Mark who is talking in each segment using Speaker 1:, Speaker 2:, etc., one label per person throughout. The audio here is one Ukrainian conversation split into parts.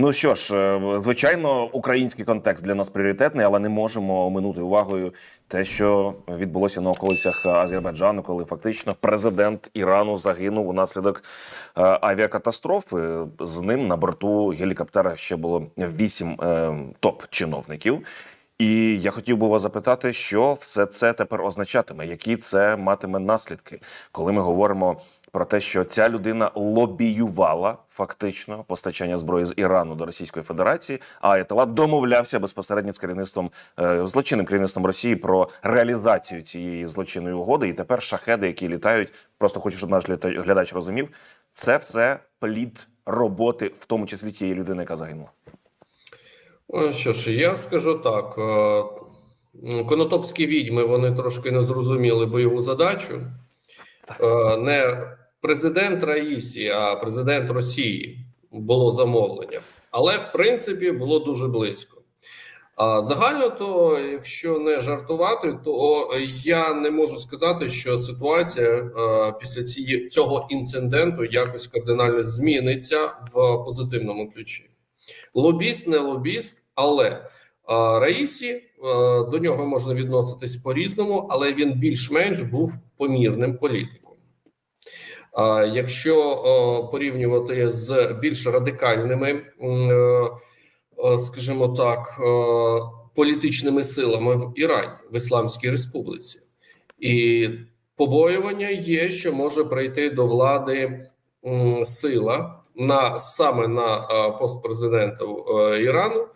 Speaker 1: Ну що ж, е, звичайно, український контекст для нас пріоритетний, але не можемо оминути увагою те, що відбулося на околицях Азербайджану, коли фактично президент Ірану загинув унаслідок е, авіакатастрофи. З ним на борту гелікоптера ще було вісім е, топ-чиновників. І я хотів би вас запитати, що все це тепер означатиме, які це матиме наслідки, коли ми говоримо про те, що ця людина лобіювала фактично постачання зброї з Ірану до Російської Федерації, а Аятола домовлявся безпосередньо з керівництвом е, злочинним керівництвом Росії про реалізацію цієї злочинної угоди. І тепер шахеди, які літають, просто хочу, щоб наш гляда- глядач розумів, це все плід роботи, в тому числі тієї людини, яка загинула.
Speaker 2: Що ж, я скажу так: е, конотопські відьми вони трошки не зрозуміли бойову задачу. Е, Не президент Раїсі, а президент Росії було замовлення. Але в принципі було дуже близько. А загально, то якщо не жартувати, то я не можу сказати, що ситуація е, після цієї цього інциденту якось кардинально зміниться в позитивному ключі. Лобіст, не лобіст, але Раїсі е, до нього можна відноситись по-різному, але він більш-менш був помірним політиком. Якщо е, порівнювати з більш радикальними, е, е, скажімо так, е, політичними силами в Ірані, в Ісламській Республіці, і побоювання є, що може прийти до влади сила на саме на е, пост президента е, Ірану, е,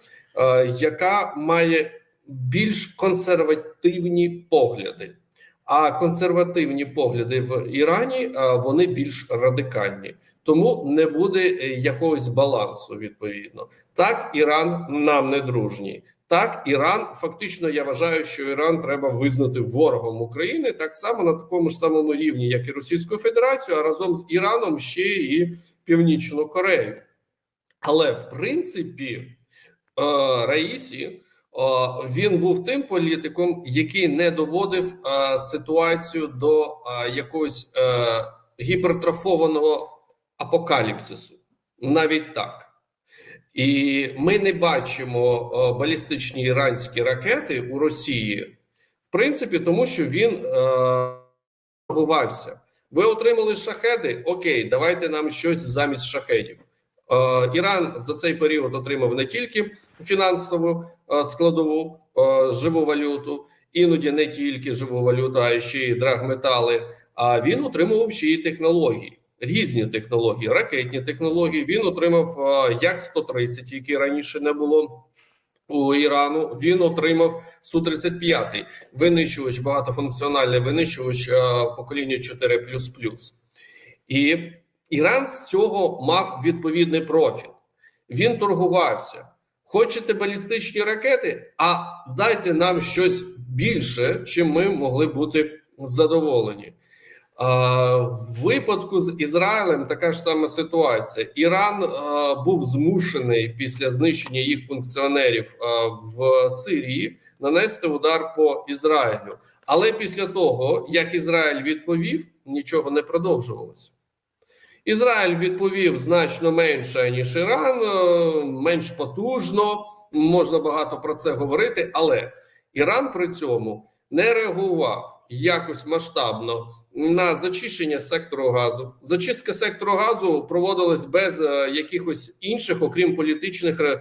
Speaker 2: яка має більш консервативні погляди. А консервативні погляди в Ірані е, вони більш радикальні, тому не буде е, якогось балансу. Відповідно, так Іран нам не дружній. Так, Іран фактично я вважаю, що Іран треба визнати ворогом України так само на такому ж самому рівні, як і Російську Федерацію, а разом з Іраном ще і Північну Корею. Але в принципі, е, Раїсі е, він був тим політиком, який не доводив е, ситуацію до е, якогось е, гіпертрофованого апокаліпсису, навіть так. І ми не бачимо е, балістичні іранські ракети у Росії, в принципі, тому що він е, торгувався. Ви отримали шахеди? Окей, давайте нам щось замість шахедів. Е, Іран за цей період отримав не тільки фінансову е, складову е, живу валюту, іноді не тільки живу валюту, а ще й драгметали. А він отримував ще й технології, різні технології, ракетні технології. Він отримав як 130, які раніше не було. У Ірану він отримав су 35 винищувач, багатофункціональний винищувач покоління 4 І Іран з цього мав відповідний профіт. Він торгувався. Хочете балістичні ракети? А дайте нам щось більше, чим ми могли бути задоволені. В випадку з Ізраїлем така ж сама ситуація. Іран був змушений після знищення їх функціонерів в Сирії нанести удар по Ізраїлю. Але після того, як Ізраїль відповів, нічого не продовжувалося. Ізраїль відповів значно менше ніж Іран, е, менш потужно. Можна багато про це говорити, але Іран при цьому не реагував якось масштабно на зачищення сектору газу. Зачистка сектору газу проводилась без е, якихось інших, окрім політичних е,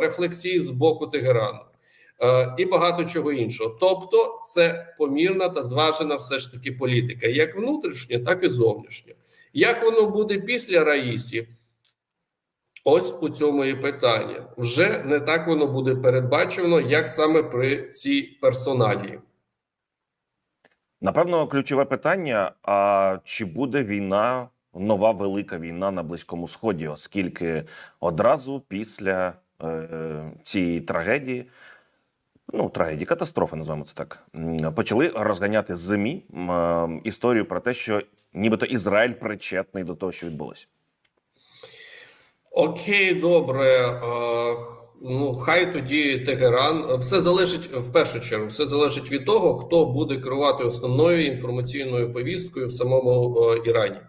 Speaker 2: рефлексій з боку Тегерану. І багато чого іншого. Тобто, це помірна та зважена все ж таки політика, як внутрішня, так і зовнішня. Як воно буде після Раїсі? Ось у цьому і питання. Вже не так воно буде передбачено, як саме при цій персоналії.
Speaker 1: Напевно, ключове питання: а чи буде війна, нова велика війна на Близькому Сході, оскільки одразу після е, цієї трагедії, ну трагедії, катастрофи, називаємо це так, почали розганяти з ЗМІ е, історію про те, що нібито Ізраїль причетний до того, що відбулося.
Speaker 2: Окей, добре. Е, ну, хай тоді Тегеран. Все залежить в першу чергу, все залежить від того, хто буде керувати основною інформаційною повісткою в самому е, Ірані.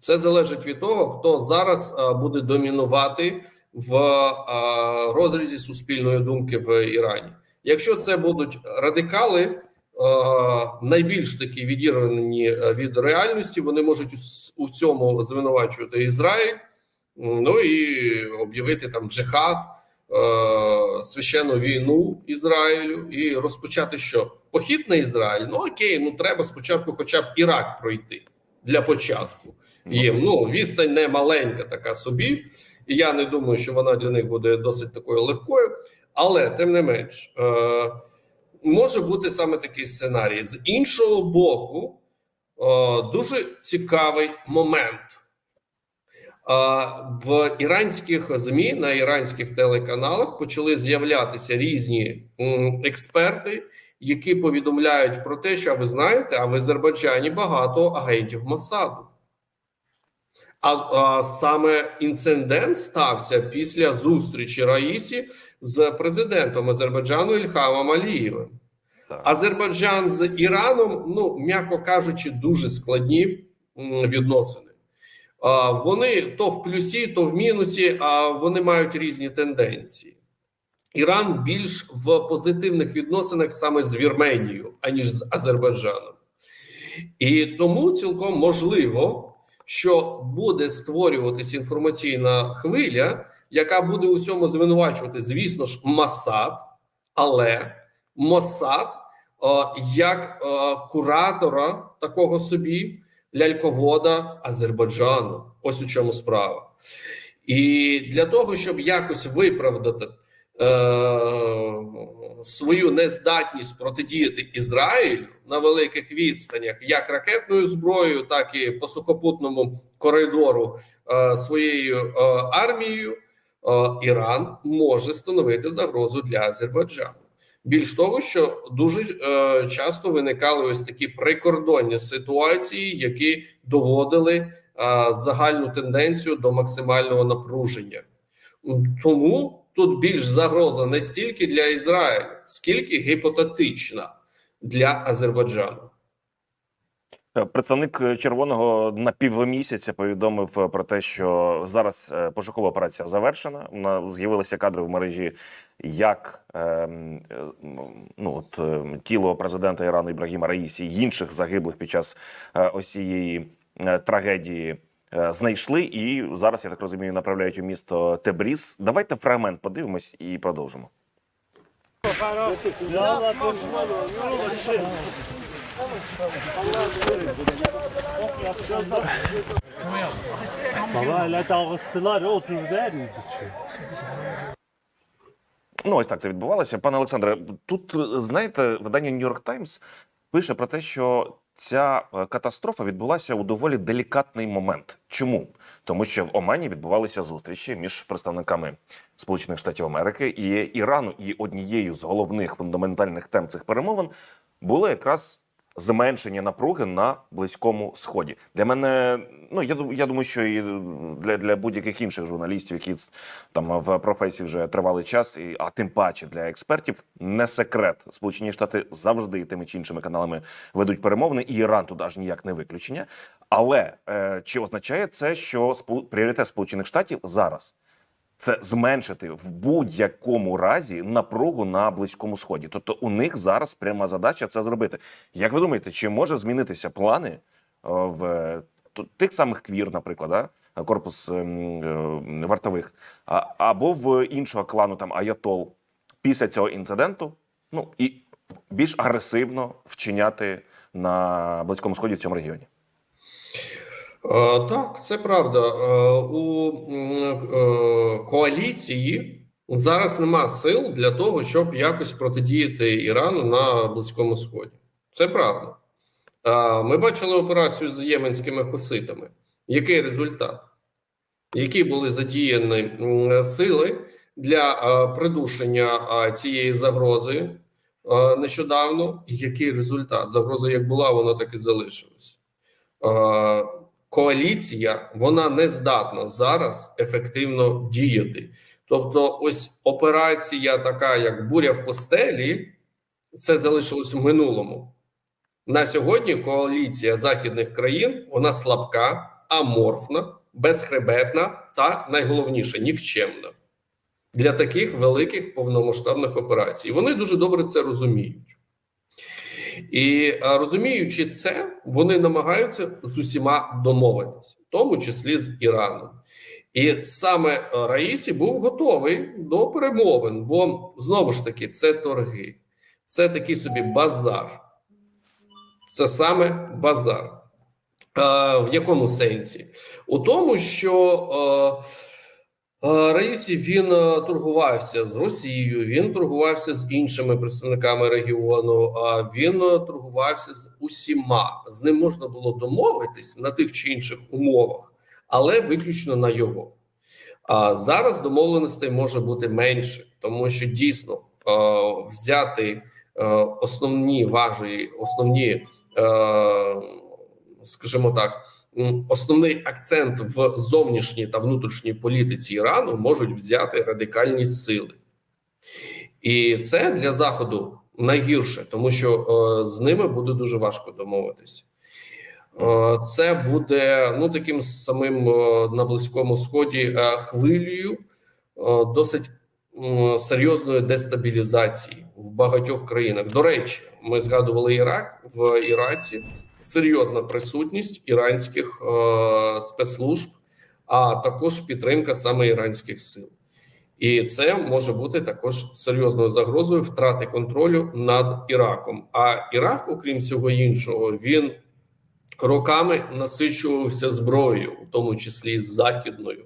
Speaker 2: Все залежить від того, хто зараз а, буде домінувати в а, розрізі суспільної думки в Ірані. Якщо це будуть радикали, е, найбільш такі відірвані е, від реальності, вони можуть у цьому звинувачувати Ізраїль, ну і об'явити там джихад, е, священну війну Ізраїлю і розпочати що? Похід на Ізраїль? Ну окей, ну треба спочатку, хоча б Ірак пройти для початку. Їм ну відстань не маленька така собі, і я не думаю, що вона для них буде досить такою легкою. Але тим не менш, е, може бути саме такий сценарій. З іншого боку, е, дуже цікавий момент. Е, в іранських змі на іранських телеканалах почали з'являтися різні експерти, які повідомляють про те, що ви знаєте, а в Азербайджані багато агентів Масаду. А, а саме інцидент стався після зустрічі Раїсі з президентом Азербайджану Ільхамом Алієвим.
Speaker 1: Так.
Speaker 2: Азербайджан з Іраном, ну м'яко кажучи, дуже складні відносини. А, вони то в плюсі, то в мінусі, а вони мають різні тенденції. Іран більш в позитивних відносинах саме з Вірменією, аніж з Азербайджаном. І тому цілком можливо, що буде створюватися інформаційна хвиля, яка буде у цьому звинувачувати, звісно ж, Масад, але Мосад е, як е, куратора такого собі ляльковода Азербайджану. Ось у чому справа. І для того, щоб якось виправдати е, свою нездатність протидіяти Ізраїлю на великих відстанях, як ракетною зброєю, так і по сухопутному коридору е, своєю е, армією, е, Іран може становити загрозу для Азербайджану. Більш того, що дуже е, часто виникали ось такі прикордонні ситуації, які доводили е, загальну тенденцію до максимального напруження. Тому тут більш загроза не стільки для Ізраїлю, скільки гіпотетична для Азербайджану.
Speaker 1: Е, Представник е, червоного на півмісяця повідомив е, про те, що зараз пошукова операція завершена. На- З'явилися кадри в мережі, як ну, от, тіло президента Ірану Ібрагіма Раїсі і інших загиблих під час ось цієї трагедії. Е, Знайшли і зараз, я так розумію, направляють у місто Тебріз. Давайте фрагмент подивимось і продовжимо. Ну, ось так це відбувалося. Пане Олександре, тут знаєте, видання York Times пише про те, що ця е, катастрофа відбулася у доволі делікатний момент. Чому? Тому що в Омані відбувалися зустрічі між представниками Сполучених Штатів Америки і Ірану, і однією з головних фундаментальних тем цих перемовин було якраз зменшення напруги на близькому сході. Для мене, ну я я думаю, що і для, для будь-яких інших журналістів, які там в професії вже тривалий час, і а тим паче для експертів, не секрет. Сполучені Штати завжди тими чи іншими каналами ведуть перемовини, і Іран тут аж ніяк не виключення. Але е, чи означає це, що спол- пріоритет Сполучених Штатів зараз? Це зменшити в будь-якому разі напругу на близькому сході. Тобто у них зараз пряма задача це зробити. Як ви думаєте, чи може змінитися плани е, в е, тих самих квір, наприклад, да? корпус ем, е, вартових, або в іншого клану там Аятол після цього інциденту? Ну і більш агресивно вчиняти на близькому сході в цьому регіоні.
Speaker 2: Е, Так, це правда. Е, У е, коаліції зараз нема сил для того, щоб якось протидіяти Ірану на Близькому Сході. Це правда. Ми бачили операцію з єменськими хуситами. Який результат? Які були задіяні сили для придушення цієї загрози нещодавно? Який результат? Загроза як була, вона так і залишилась. Коаліція вона не здатна зараз ефективно діяти. Тобто, ось операція, така як буря в постелі, це залишилось в минулому. На сьогодні коаліція західних країн вона слабка, аморфна, безхребетна та найголовніше нікчемна для таких великих повномасштабних операцій. Вони дуже добре це розуміють. І розуміючи це, вони намагаються з усіма домовитися, в тому числі з Іраном. І саме е, Раїсі був готовий до перемовин, бо знову ж таки це торги, це такий собі базар. Це саме базар. Е, в якому сенсі? У тому, що е, е, Раїсі він е, торгувався з Росією, він торгувався з іншими представниками регіону, він е, торгувався з усіма. З ним можна було домовитись на тих чи інших умовах, але виключно на його. А зараз домовленостей може бути менше, тому що дійсно е, взяти е, основні важелі, основні, е, скажімо так, основний акцент в зовнішній та внутрішній політиці Ірану можуть взяти радикальні сили, і це для заходу найгірше, тому що е, з ними буде дуже важко домовитися. Е, Це буде ну таким самим е, на близькому сході е, хвилею досить серйозної дестабілізації в багатьох країнах. До речі, ми згадували Ірак в Іраці. Серйозна присутність іранських е, спецслужб, а також підтримка саме іранських сил. І це може бути також серйозною загрозою втрати контролю над Іраком. А Ірак, окрім всього іншого, він роками насичувався зброєю, в тому числі західною,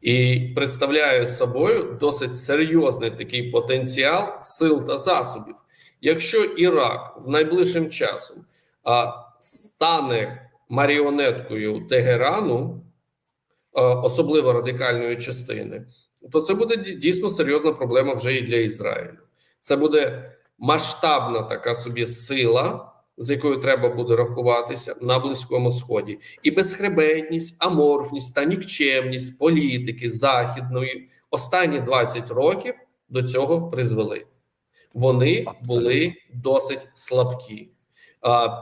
Speaker 2: і представляє собою досить серйозний такий потенціал сил та засобів. Якщо Ірак в найближчим часом стане маріонеткою Тегерану, а, особливо радикальної частини, то це буде дійсно серйозна проблема вже і для Ізраїлю. Це буде масштабна така собі сила, з якою треба буде рахуватися на близькому сході, і безхребетність, аморфність та нікчемність політики західної останні 20 років до цього призвели. Вони були досить слабкі.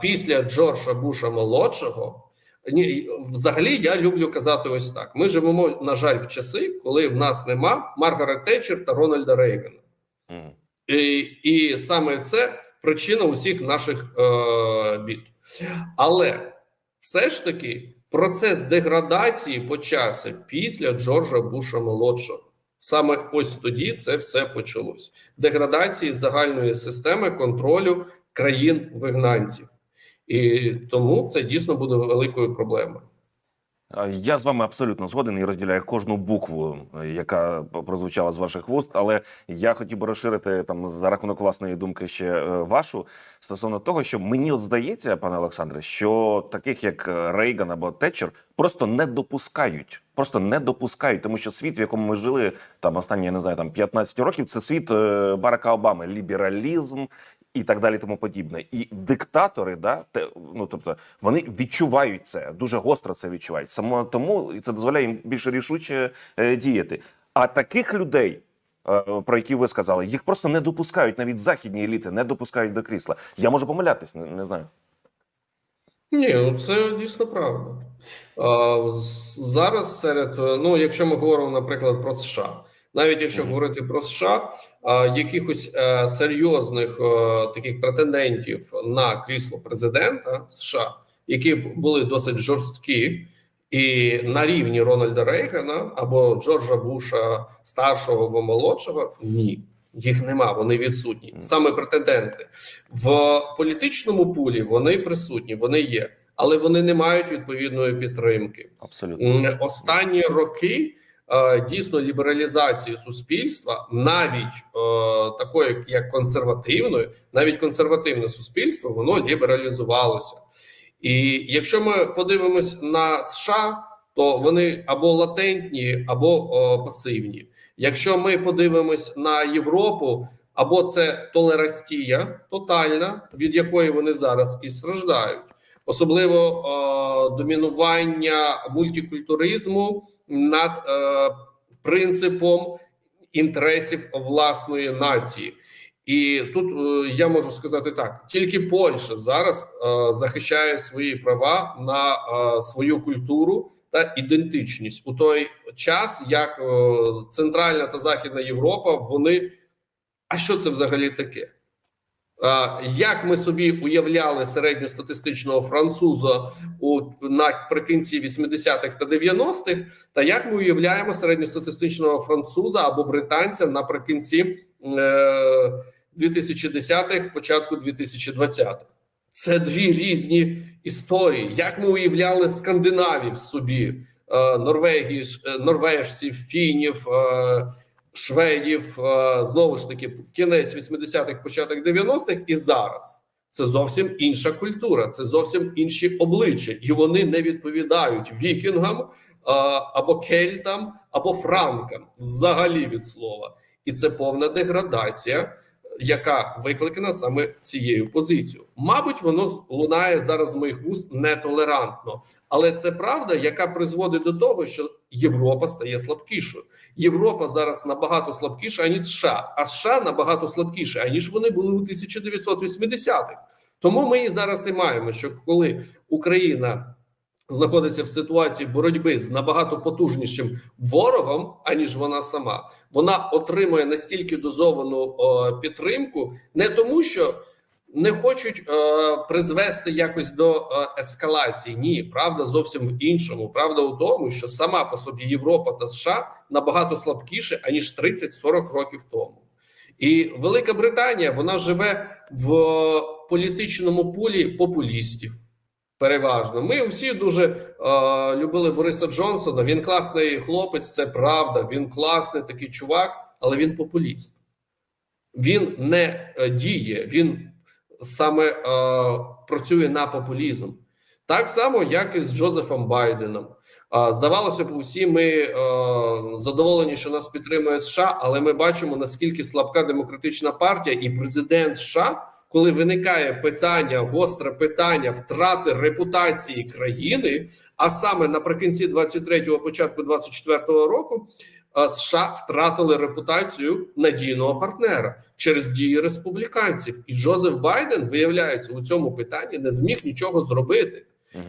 Speaker 2: Після Джорджа Буша молодшого. Ні, взагалі я люблю казати ось так: ми живемо, на жаль, в часи, коли в нас нема Маргарет Тетчер та Рональда Рейгана.
Speaker 1: Мгм.
Speaker 2: І, і саме це причина усіх наших е, бід. Але все ж таки процес деградації почався після Джорджа Буша молодшого. Саме ось тоді це все почалось: деградації загальної системи контролю країн вигнанців. І тому це дійсно буде великою проблемою.
Speaker 1: Я з вами абсолютно згоден і розділяю кожну букву, е, яка прозвучала з ваших вуст. Але я хотів би розширити там за рахунок власної думки ще е, вашу стосовно того, що мені от здається, пане Олександре, що таких як е, Рейган або Тетчер просто не допускають. Просто не допускають, тому що світ, в якому ми жили там останні, я не знаю, там 15 років, це світ Барака Обами, лібералізм і так далі, тому подібне. І диктатори, да, те, ну тобто вони відчувають це дуже гостро це відчувають. Само тому і це дозволяє їм більш рішуче е, діяти. А таких людей. е, Про які ви сказали, їх просто не допускають, навіть західні еліти не допускають до крісла. Я можу помилятись, не, не знаю.
Speaker 2: Ні, ну це дійсно правда. А, зараз серед, е, ну, якщо ми говоримо, наприклад, про США, навіть якщо говорити про США, якихось е, серйозних е, таких претендентів на крісло президента США, які були досить жорсткі, і на рівні Рональда Рейгана або Джорджа Буша старшого або молодшого, ні. Їх нема, вони відсутні. Саме претенденти в політичному пулі вони присутні, вони є, але вони не мають відповідної підтримки.
Speaker 1: Абсолютно.
Speaker 2: Останні роки дійсно лібералізації суспільства, навіть е, такої як консервативної, навіть консервативне суспільство, воно лібералізувалося. І якщо ми подивимось на США, то вони або латентні, або о, пасивні. Якщо ми подивимось на Європу, або це толерастія тотальна, від якої вони зараз і страждають, особливо е, домінування мультикультуризму над е, принципом інтересів власної нації. І тут е, я можу сказати так: тільки Польща зараз е, захищає свої права на свою культуру та ідентичність у той час, як Центральна та Західна Європа, вони а що це взагалі таке? Як ми собі уявляли середньостатистичного француза у наприкінці 80-х та 90-х, та як ми уявляємо середньостатистичного француза або британця наприкінці е, 2010-х, початку 2020-х? Це дві різні історії. Як ми уявляли скандинавів собі, е, Норвегії, е, норвежців, фінів, е, шведів, е, знову ж таки, кінець 80-х, початок 90-х і зараз. Це зовсім інша культура, це зовсім інші обличчя, і вони не відповідають вікінгам е, або кельтам, або франкам взагалі від слова. І це повна деградація, яка викликана саме цією позицією. Мабуть, воно лунає зараз з моїх вуст нетолерантно, але це правда, яка призводить до того, що Європа стає слабкішою. Європа зараз набагато слабкіша, аніж США, а США набагато слабкіше, аніж вони були у 1980-х. Тому ми і зараз і маємо, що коли Україна знаходиться в ситуації боротьби з набагато потужнішим ворогом, аніж вона сама, вона отримує настільки дозовану о, підтримку, не тому, що не хочуть е, призвести якось до е, ескалації. Ні, правда зовсім в іншому. Правда у тому, що сама по собі Європа та США набагато слабкіше аніж 30-40 років тому. І Велика Британія вона живе в політичному полі популістів. Переважно, ми всі дуже е, любили Бориса Джонсона. Він класний хлопець, це правда. Він класний такий чувак, але він популіст. Він не е, діє, він саме е, працює на популізм. Так само, як і з Джозефом Байденом. А, Здавалося б, усі ми е, задоволені, що нас підтримує США, але ми бачимо наскільки слабка демократична партія і президент США, коли виникає питання, гостре питання втрати репутації країни, а саме наприкінці 23-го, початку 24-го року, е, США втратили репутацію надійного партнера через дії республіканців, і Джозеф Байден виявляється у цьому питанні не зміг нічого зробити.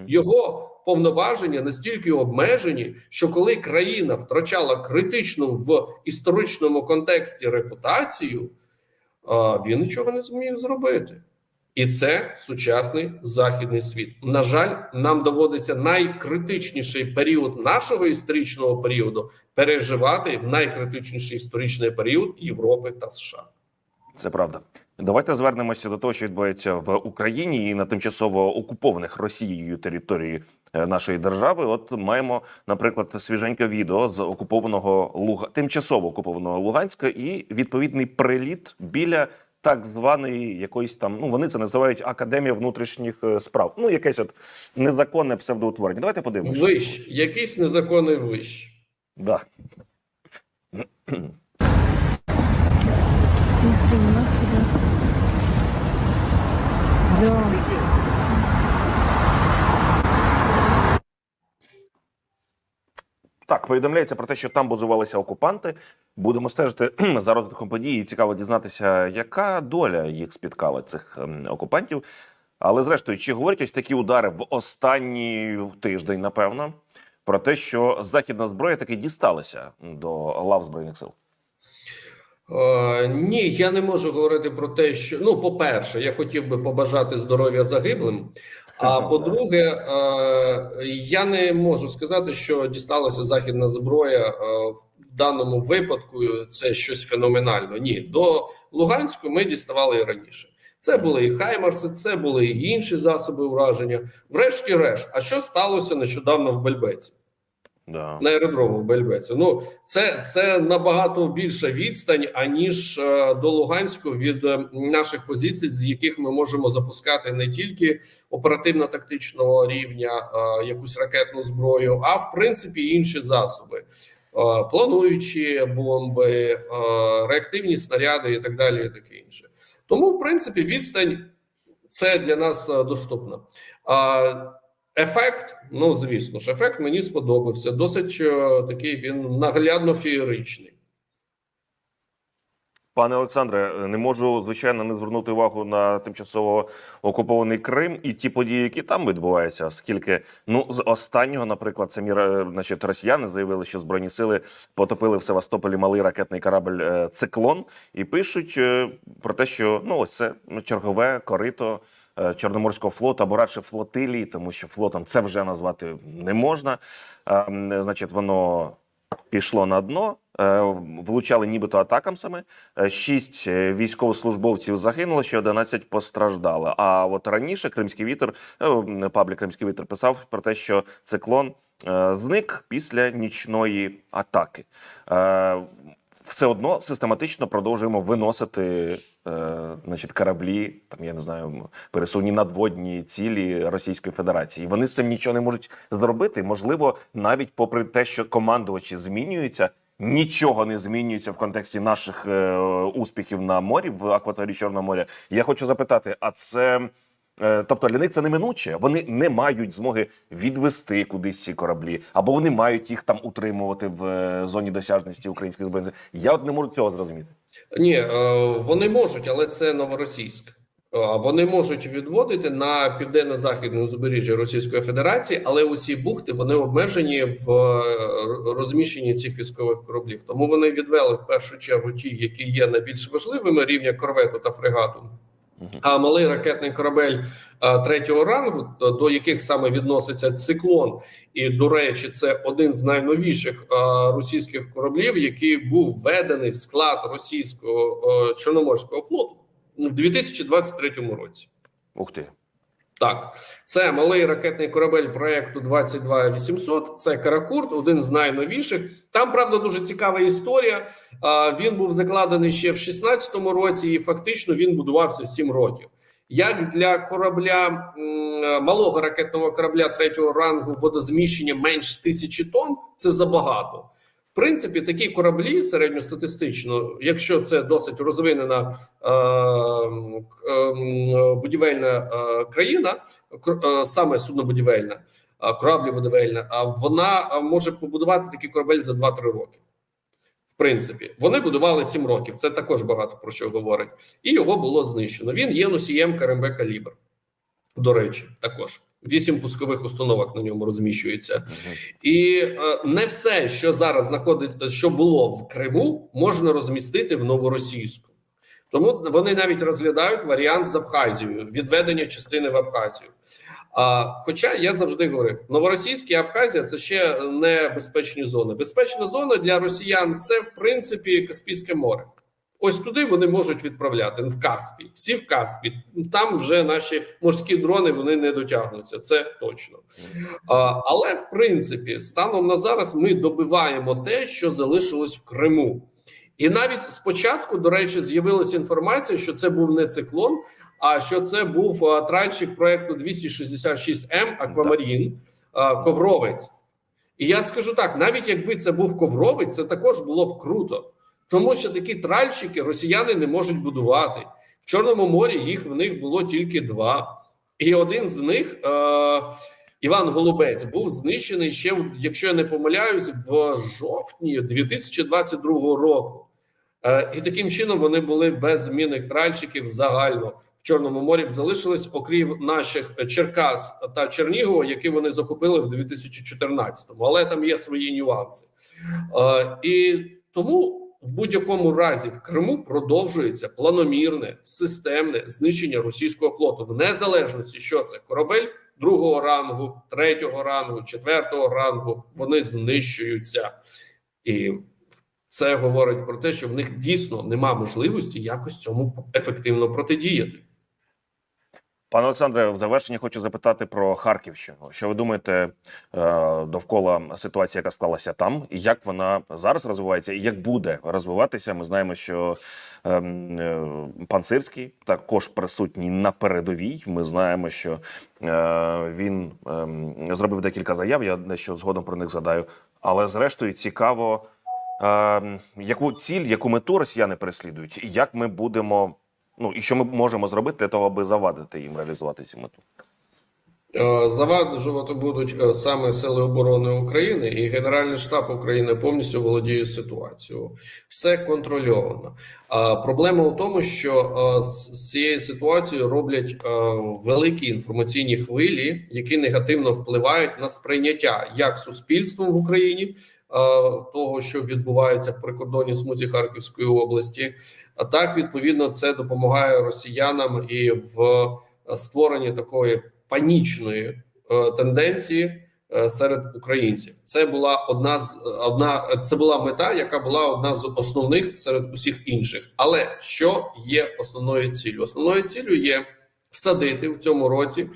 Speaker 2: Його повноваження настільки обмежені, що коли країна втрачала критичну в історичному контексті репутацію, він нічого не зміг зробити. І це сучасний західний світ. На жаль, нам доводиться найкритичніший період нашого історичного періоду переживати в найкритичніший історичний період Європи та США.
Speaker 1: Це правда. Давайте звернемося до того, що відбувається в Україні і на тимчасово окупованих Росією території нашої держави. От маємо, наприклад, свіженьке відео з окупованого Луга... тимчасово окупованого Луганська і відповідний приліт біля так званої якоїсь там. Ну вони це називають академія внутрішніх е, справ. Ну якесь от незаконне псевдоутворення. Давайте подивимося.
Speaker 2: Вищ, якийсь незаконний вищ.
Speaker 1: Да.
Speaker 3: Ніхрена себе. Да.
Speaker 1: Так, повідомляється про те, що там базувалися окупанти. Будемо стежити за розвитком подій. Цікаво дізнатися, яка доля їх спіткала цих ем, окупантів. Але зрештою, чи говорять ось такі удари в останній тиждень, напевно, про те, що західна зброя таки дісталася до лав збройних сил.
Speaker 2: Е, ні, я не можу говорити про те, що ну, по-перше, я хотів би побажати здоров'я загиблим. А по-друге, е, я не можу сказати, що дісталася західна зброя е, в даному випадку. Це щось феноменально. Ні, до Луганську ми діставали і раніше. Це були і Хаймарси, це були і інші засоби ураження. Врешті-решт, а що сталося нещодавно в Бельбеці?
Speaker 1: Да.
Speaker 2: на аеродрому в Бельбеці. Ну це, це набагато більша відстань аніж е, до Луганську від е, наших позицій, з яких ми можемо запускати не тільки оперативно-тактичного рівня е, якусь ракетну зброю, а в принципі інші засоби. Е, Плануючі бомби, е, реактивні снаряди і так далі, і таке інше. Тому, в принципі, відстань це для нас е, доступно. А Ефект, ну звісно ж, ефект мені сподобався. Досить е, такий він наглядно феєричний.
Speaker 1: Пане Олександре, не можу звичайно не звернути увагу на тимчасово окупований Крим і ті події, які там відбуваються. Оскільки ну з останнього, наприклад, самі е, значить, росіяни заявили, що збройні сили потопили в Севастополі малий ракетний корабль е, Циклон, і пишуть про те, що ну ось це ну, чергове корито. Е, Чорноморського флоту або радше флотилії, тому що флотом це вже назвати не можна. Е, Значить, воно пішло на дно, е, влучали нібито атакамсами. Шість військовослужбовців загинуло, ще 11 постраждали. А от раніше Кримський вітер, паблік Кримський вітер писав про те, що циклон зник після нічної атаки. Все одно систематично продовжуємо виносити е, значить, кораблі, там я не знаю, пересувні надводні цілі Російської Федерації. Вони з цим нічого не можуть зробити. Можливо, навіть попри те, що командувачі змінюються, нічого не змінюється в контексті наших е, успіхів на морі в акваторії Чорного моря. Я хочу запитати: а це. Е, Тобто для них це неминуче. Вони не мають змоги відвести кудись ці кораблі, або вони мають їх там утримувати в е, зоні досяжності українських збройних. Я от не можу цього зрозуміти.
Speaker 2: Ні, е, вони можуть, але це новоросійськ. Вони можуть відводити на південно-західне узбережжя Російської Федерації, але усі бухти вони обмежені в розміщенні цих військових кораблів. Тому вони відвели в першу чергу ті, які є найбільш важливими рівня корвету та фрегату. А малий ракетний корабель третього рангу, е, до яких саме відноситься циклон, і до речі, це один з найновіших російських кораблів, який був введений в склад російського е, чорноморського флоту в 2023 році.
Speaker 1: Ух ти.
Speaker 2: Так, це малий ракетний корабель проекту 22800, Це Каракурт, один з найновіших. Там правда дуже цікава історія. Він був закладений ще в 16-му році, і фактично він будувався 7 років. Як для корабля малого ракетного корабля третього рангу водозміщення менш тисячі тонн, це забагато. В принципі, такі кораблі середньостатистично, якщо це досить розвинена е, е, будівельна е, країна, кр- е, саме суднобудівельна, е, корабліводівельна, а вона е, може побудувати такий корабель за 2-3 роки. В принципі, вони будували 7 років. Це також багато про що говорить. І його було знищено. Він є носієм КРМБ Калібр. До речі, також вісім пускових установок на ньому розміщується. І е, не все, що зараз знаходиться, що було в Криму, можна розмістити в новоросійську. Тому вони навіть розглядають варіант з Абхазією, відведення частини в Абхазію. А, хоча я завжди говорив, новоросійська Абхазія це ще не безпечні зони. Безпечна зона для росіян це в принципі Каспійське море. Ось туди вони можуть відправляти в Каспій. Всі в Каспі. Там вже наші морські дрони вони не дотягнуться. Це точно. А, але в принципі, станом на зараз ми добиваємо те, що залишилось в Криму. І навіть спочатку, до речі, з'явилася інформація, що це був не циклон, а що це був а, тральщик проекту 266М Аквамарін Ковровець. І я скажу так: навіть якби це був ковровець, це також було б круто, тому що такі тральщики росіяни не можуть будувати. В Чорному морі їх в них було тільки два, і один з них. Е- Іван Голубець був знищений ще, якщо я не помиляюсь, в жовтні 2022 року. Е, і таким чином вони були без змінних тральщиків загально в Чорному морі. б Залишились, окрім наших Черкас та Чернігова, які вони захопили в 2014-му. Але там є свої нюанси. Е, і тому в будь-якому разі в Криму продовжується планомірне системне знищення російського флоту в незалежності, що це корабель другого рангу, третього рангу, четвертого рангу. Вони знищуються, і це говорить про те, що в них дійсно нема можливості якось цьому ефективно протидіяти.
Speaker 1: Пане Олександре, в завершення хочу запитати про Харківщину. Що ви думаєте е, довкола ситуації, яка склалася там, і як вона зараз розвивається, і як буде розвиватися? Ми знаємо, що ем, е, пан Сирський також присутній на передовій. Ми знаємо, що е, він ем, зробив декілька заяв. Я дещо згодом про них згадаю. Але зрештою цікаво, ем, яку ціль, яку мету росіяни переслідують, і як ми будемо. Ну і що ми можемо зробити для того, аби завадити їм реалізувати цю мету?
Speaker 2: Е, Заваджувати будуть е, саме Сили оборони України і Генеральний штаб України повністю володіє ситуацією. Все контрольовано. А проблема у тому, що е, з цією ситуацією роблять великі інформаційні хвилі, які негативно впливають на сприйняття як суспільством в Україні. Е, Того, що відбувається в прикордонній смузі Харківської області, а так відповідно це допомагає росіянам і в е, створенні такої панічної е, тенденції серед українців. Це була одна з одна. Це була мета, яка була одна з основних серед усіх інших. Але що є основною ціллю? Основною ціллю є всадити в цьому році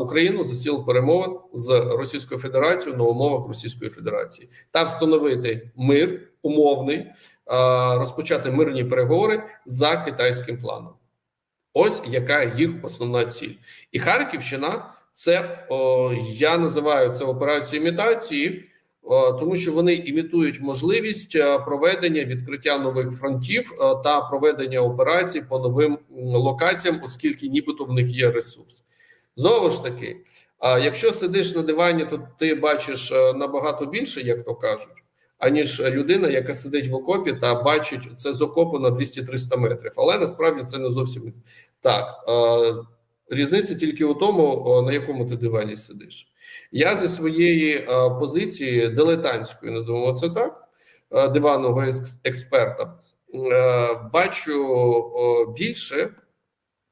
Speaker 2: Україну за стіл перемовин з Російською Федерацією на умовах Російської Федерації та встановити мир умовний, е, розпочати мирні переговори за китайським планом. Ось яка їх основна ціль. І Харківщина це я називаю це операцією імітації, о, тому що вони імітують можливість е, проведення відкриття нових фронтів е, та проведення операцій по новим локаціям, оскільки нібито в них є ресурс. Знову ж таки, а якщо сидиш на дивані, то ти бачиш е, набагато більше, як то кажуть, аніж людина, яка сидить в окопі та бачить це з окопу на 200-300 метрів. Але насправді це не зовсім так. Е, різниця тільки у тому, на якому ти дивані сидиш. Я зі своєї е, позиції дилетантської, називаємо це так, е, диванного експерта, е, бачу більше,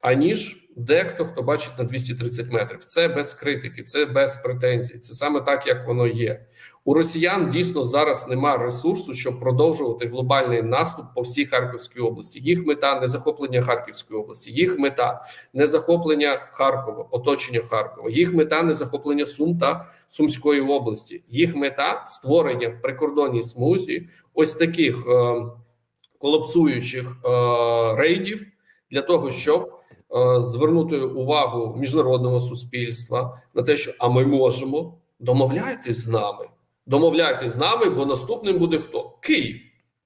Speaker 2: аніж дехто, хто бачить на 230 метрів. Це без критики, це без претензій. Це саме так, як воно є. У росіян дійсно зараз нема ресурсу, щоб продовжувати глобальний наступ по всій Харківській області. Їх мета не захоплення Харківської області, їх мета не захоплення Харкова, оточення Харкова. Їх мета не захоплення Сум та Сумської області. Їх мета створення в прикордонній смузі ось таких е, колапсуючих е, рейдів для того, щоб звернути увагу міжнародного суспільства на те, що а ми можемо домовляйтесь з нами. Домовляйтесь з нами, бо наступним буде хто? Київ,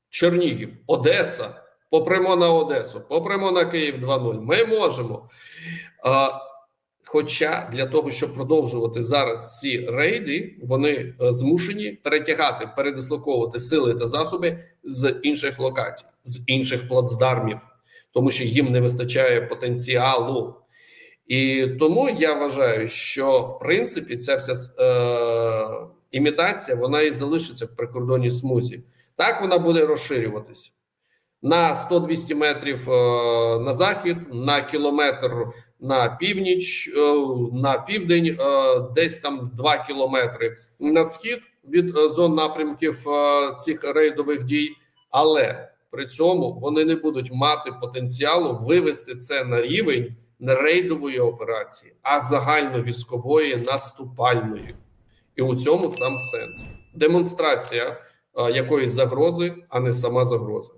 Speaker 2: Чернігів, Одеса. Попремо на Одесу, попремо на Київ 2-0. Ми можемо. А, хоча для того, щоб продовжувати зараз ці рейди, вони е, змушені перетягати, передислоковувати сили та засоби з інших локацій, з інших плацдармів, тому що їм не вистачає потенціалу. І тому я вважаю, що в принципі ця вся е, імітація вона і залишиться в прикордонній смузі. Так вона буде розширюватись на 100-200 метрів е, на захід, на кілометр на північ, е, на південь, е, десь там 2 кілометри на схід від е, зон напрямків е, цих рейдових дій, але при цьому вони не будуть мати потенціалу вивести це на рівень не рейдової операції, а загальновійськової наступальної. І у цьому сам сенс демонстрація е, якоїсь загрози, а не сама загроза.